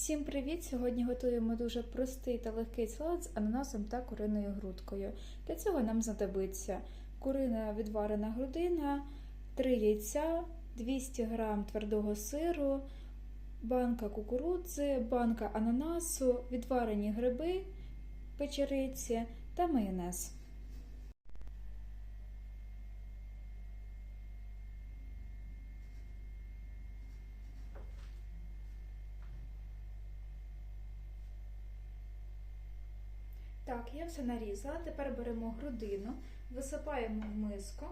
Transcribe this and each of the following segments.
Всім привіт! Сьогодні готуємо дуже простий та легкий салат з ананасом та куриною грудкою. Для цього нам знадобиться курина відварена грудина, 3 яйця, 200 г твердого сиру, банка кукурудзи, банка ананасу, відварені гриби, печериці та майонез. Так, я все нарізала. Тепер беремо грудину, висипаємо в миску.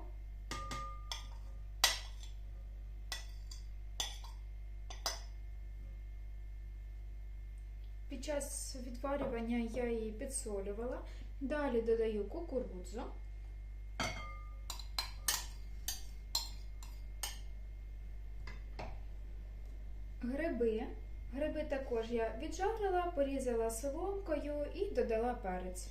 Під час відварювання я її підсолювала. Далі додаю кукурудзу. Гриби. Гриби також я віджарила, порізала соломкою і додала перець.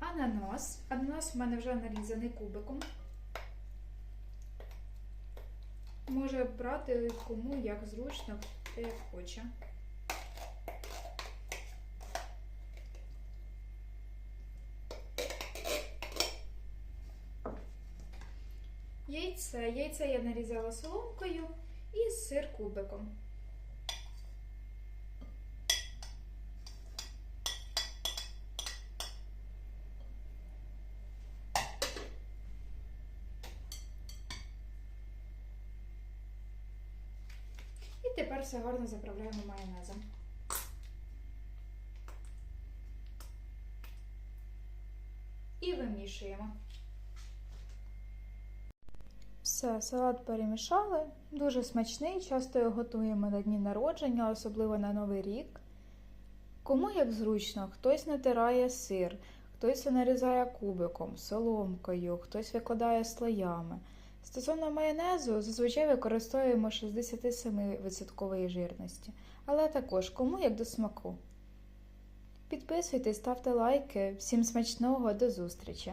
Ананас. Ананас в мене вже нарізаний кубиком. Може брати кому як зручно, як хоче. Яйце. Яйце я нарізала соломкою і сир кубиком. І тепер все гарно заправляємо майонезом. І вимішуємо. Все, салат перемішали. Дуже смачний, часто його готуємо на дні народження, особливо на Новий рік. Кому як зручно, хтось натирає сир, хтось нарізає кубиком, соломкою, хтось викладає слоями. Стосовно майонезу, зазвичай використовуємо 67% жирності, але також кому як до смаку. Підписуйтесь, ставте лайки. Всім смачного, до зустрічі!